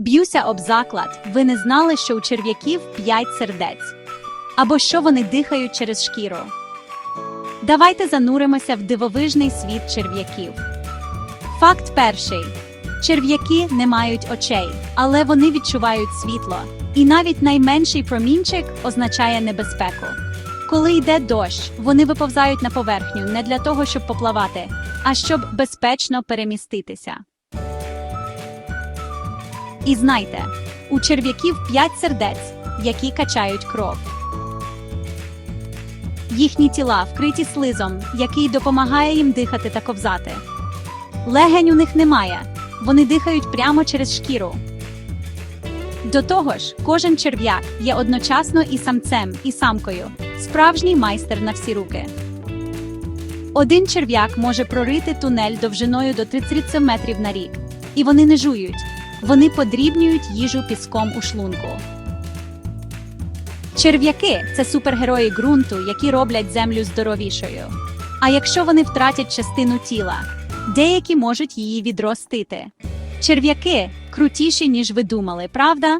Б'юся об заклад, ви не знали, що у черв'яків п'ять сердець. Або що вони дихають через шкіру. Давайте зануримося в дивовижний світ черв'яків. Факт перший: черв'яки не мають очей, але вони відчувають світло, і навіть найменший промінчик означає небезпеку. Коли йде дощ, вони виповзають на поверхню не для того, щоб поплавати, а щоб безпечно переміститися. І знайте, у черв'яків п'ять сердець, які качають кров. Їхні тіла вкриті слизом, який допомагає їм дихати та ковзати. Легень у них немає, вони дихають прямо через шкіру. До того ж, кожен черв'як є одночасно і самцем, і самкою, справжній майстер на всі руки. Один черв'як може прорити тунель довжиною до 30 метрів на рік, і вони не жують, вони подрібнюють їжу піском у шлунку. Черв'яки це супергерої ґрунту, які роблять землю здоровішою. А якщо вони втратять частину тіла, деякі можуть її відростити. Черв'яки крутіші, ніж ви думали, правда?